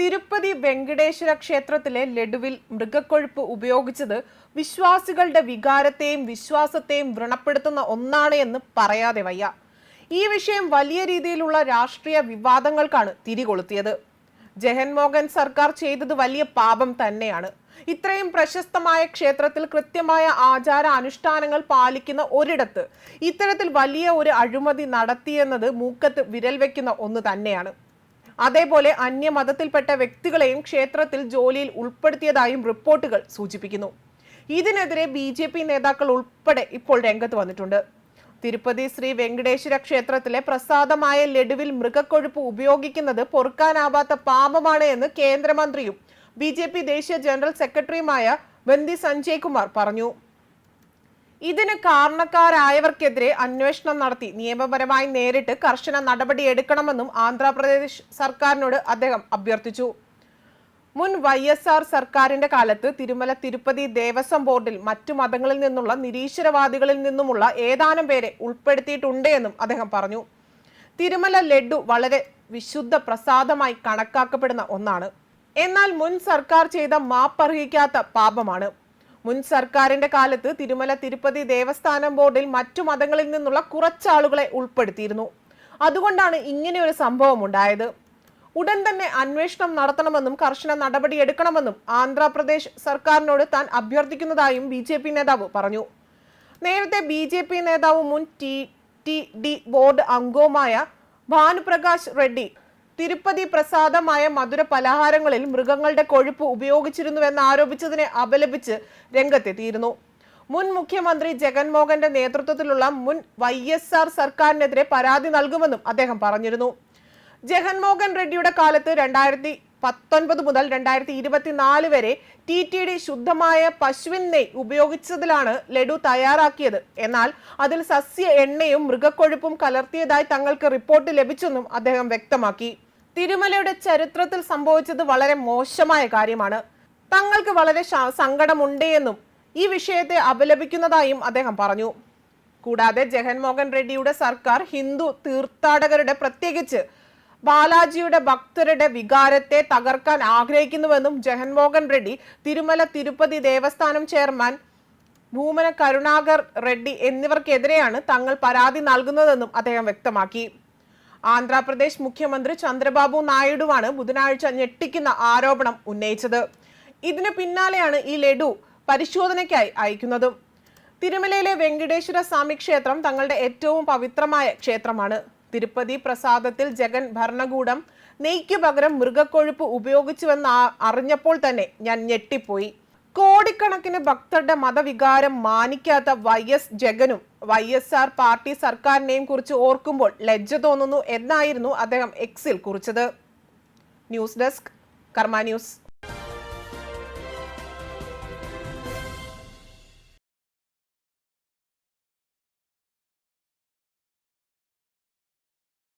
തിരുപ്പതി വെങ്കടേശ്വര ക്ഷേത്രത്തിലെ ലഡുവിൽ മൃഗക്കൊഴുപ്പ് ഉപയോഗിച്ചത് വിശ്വാസികളുടെ വികാരത്തെയും വിശ്വാസത്തെയും വ്രണപ്പെടുത്തുന്ന ഒന്നാണ് എന്ന് പറയാതെ വയ്യ. ഈ വിഷയം വലിയ രീതിയിലുള്ള രാഷ്ട്രീയ വിവാദങ്ങൾക്കാണ് തിരികൊളുത്തിയത്. ജഗൻമോഹൻ സർക്കാർ ചെയ്തത് വലിയ പാപം തന്നെയാണ്. ഇത്രയും പ്രശസ്തമായ ക്ഷേത്രത്തിൽ കൃത്യമായ ആചാര അനുഷ്ഠാനങ്ങൾ പാലിക്കുന്ന ഒരിടത്ത് ഇത്തരത്തിൽ വലിയ ഒരു അഴിമതി നടത്തിയെന്നത് മൂക്കത്ത് വിരൽ വയ്ക്കുന്ന ഒന്ന് തന്നെയാണ്. അതേപോലെ അന്യമതത്തിൽപ്പെട്ട വ്യക്തികളെയും ക്ഷേത്രത്തിൽ ജോലിയിൽ ഉൾപ്പെടുത്തിയതായും റിപ്പോർട്ടുകൾ സൂചിപ്പിക്കുന്നു. ഇതിനെതിരെ ബി ജെ പി നേതാക്കൾ ഉൾപ്പെടെ ഇപ്പോൾ രംഗത്ത് വന്നിട്ടുണ്ട്. തിരുപ്പതി ശ്രീ വെങ്കടേശ്വര ക്ഷേത്രത്തിലെ പ്രസാദമായ ലഡുവിൽ മൃഗക്കൊഴുപ്പ് ഉപയോഗിക്കുന്നത് പൊറുക്കാനാവാത്ത പാപമാണ് എന്ന് കേന്ദ്രമന്ത്രിയും ബി ജെ പി ദേശീയ ജനറൽ സെക്രട്ടറിയുമായ ബന്ദി സഞ്ജയ് കുമാർ പറഞ്ഞു. ഇതിന് കാരണക്കാരായവർക്കെതിരെ അന്വേഷണം നടത്തി. നിയമപരമായി നേരിട്ട് കർശന നടപടി എടുക്കണമെന്നും ആന്ധ്രാപ്രദേശ് സർക്കാരിനോട് അദ്ദേഹം അഭ്യർത്ഥിച്ചു. മുൻ വൈ എസ് ആർ സർക്കാരിന്റെ കാലത്ത് തിരുമല തിരുപ്പതി ദേവസ്വം ബോർഡിൽ മറ്റു മതങ്ങളിൽ നിന്നുള്ള നിരീശ്വരവാദികളിൽ നിന്നുമുള്ള ഏതാനും പേരെ ഉൾപ്പെടുത്തിയിട്ടുണ്ട് എന്നും അദ്ദേഹം പറഞ്ഞു. തിരുമല ലഡു വളരെ വിശുദ്ധ പ്രസാദമായി കണക്കാക്കപ്പെടുന്ന ഒന്നാണ്. എന്നാൽ മുൻ സർക്കാർ ചെയ്ത മാപ്പർഹിക്കാത്ത പാപമാണ്. മുൻ സർക്കാരിന്റെ കാലത്ത് തിരുമല തിരുപ്പതി ദേവസ്ഥാനം ബോർഡിൽ മറ്റു മതങ്ങളിൽ നിന്നുള്ള കുറച്ചാളുകളെ ഉൾപ്പെടുത്തിയിരുന്നു. അതുകൊണ്ടാണ് ഇങ്ങനെ ഒരു സംഭവം ഉണ്ടായത്. ഉടൻ തന്നെ അന്വേഷണം നടത്തണമെന്നും കർശന നടപടി എടുക്കണമെന്നും ആന്ധ്രാപ്രദേശ് സർക്കാരിനോട് താൻ അഭ്യർത്ഥിക്കുന്നതായും ബി ജെ പി നേതാവ് പറഞ്ഞു. നേരത്തെ ബി ജെ പി നേതാവ് മുൻ ടി ടി ഡി ബോർഡ് അംഗവുമായ ഭാനുപ്രകാശ് റെഡ്ഡി തിരുപ്പതി പ്രസാദമായ മധുര പലഹാരങ്ങളിൽ മൃഗങ്ങളുടെ കൊഴുപ്പ് ഉപയോഗിച്ചിരുന്നുവെന്ന് ആരോപിച്ചതിനെ അപലപിച്ച് രംഗത്തെത്തിയിരുന്നു. മുൻ മുഖ്യമന്ത്രി ജഗൻമോഹന്റെ നേതൃത്വത്തിലുള്ള മുൻ വൈ എസ് ആർ സർക്കാരിനെതിരെ പരാതി നൽകുമെന്നും അദ്ദേഹം പറഞ്ഞിരുന്നു. ജഗൻമോഹൻ റെഡ്ഡിയുടെ കാലത്ത് രണ്ടായിരത്തി പത്തൊൻപത് മുതൽ രണ്ടായിരത്തി ഇരുപത്തിനാല് വരെ ടി ടി ഡി ശുദ്ധമായ പശുവിൻ നെയ് ഉപയോഗിച്ചതിലാണ് ലഡു തയ്യാറാക്കിയത്. എന്നാൽ അതിൽ സസ്യ എണ്ണയും മൃഗക്കൊഴുപ്പും കലർത്തിയതായി തങ്ങൾക്ക് റിപ്പോർട്ട് ലഭിച്ചെന്നും അദ്ദേഹം വ്യക്തമാക്കി. തിരുമലയുടെ ചരിത്രത്തിൽ സംഭവിച്ചത് വളരെ മോശമായ കാര്യമാണ്. തങ്ങൾക്ക് വളരെ സങ്കടമുണ്ട് എന്നും ഈ വിഷയത്തെ അപലപിക്കുന്നതായും അദ്ദേഹം പറഞ്ഞു. കൂടാതെ ജഗൻമോഹൻ റെഡ്ഡിയുടെ സർക്കാർ ഹിന്ദു തീർത്ഥാടകരുടെ പ്രത്യേകിച്ച് ബാലാജിയുടെ ഭക്തരുടെ വികാരത്തെ തകർക്കാൻ ആഗ്രഹിക്കുന്നുവെന്നും ജഗൻമോഹൻ റെഡ്ഡി തിരുമല തിരുപ്പതി ദേവസ്ഥാനം ചെയർമാൻ ഭൂമന കരുണാകർ റെഡ്ഡി എന്നിവർക്കെതിരെയാണ് തങ്ങൾ പരാതി നൽകുന്നതെന്നും അദ്ദേഹം വ്യക്തമാക്കി. ആന്ധ്രാപ്രദേശ് മുഖ്യമന്ത്രി ചന്ദ്രബാബു നായിഡുവാണ് ബുധനാഴ്ച ഞെട്ടിക്കുന്ന ആരോപണം ഉന്നയിച്ചത്. ഇതിന് പിന്നാലെയാണ് ഈ ലഡു പരിശോധനയ്ക്കായി അയക്കുന്നതും. തിരുമലയിലെ വെങ്കടേശ്വര സ്വാമി ക്ഷേത്രം തങ്ങളുടെ ഏറ്റവും പവിത്രമായ ക്ഷേത്രമാണ്. തിരുപ്പതി പ്രസാദത്തിൽ ജഗൻ ഭരണകൂടം നെയ്ക്ക് പകരം മൃഗക്കൊഴുപ്പ് ഉപയോഗിച്ചുവെന്ന് അറിഞ്ഞപ്പോൾ തന്നെ ഞാൻ ഞെട്ടിപ്പോയി. കോടിക്കണക്കിന് ഭക്തരുടെ മതവികാരം മാനിക്കാത്ത വൈ എസ് ജഗനും വൈ എസ് ആർ പാർട്ടി സർക്കാരിനെയും കുറിച്ച് ഓർക്കുമ്പോൾ ലജ്ജ തോന്നുന്നു എന്നായിരുന്നു അദ്ദേഹം എക്സിൽ കുറിച്ചത്. News desk Karma news.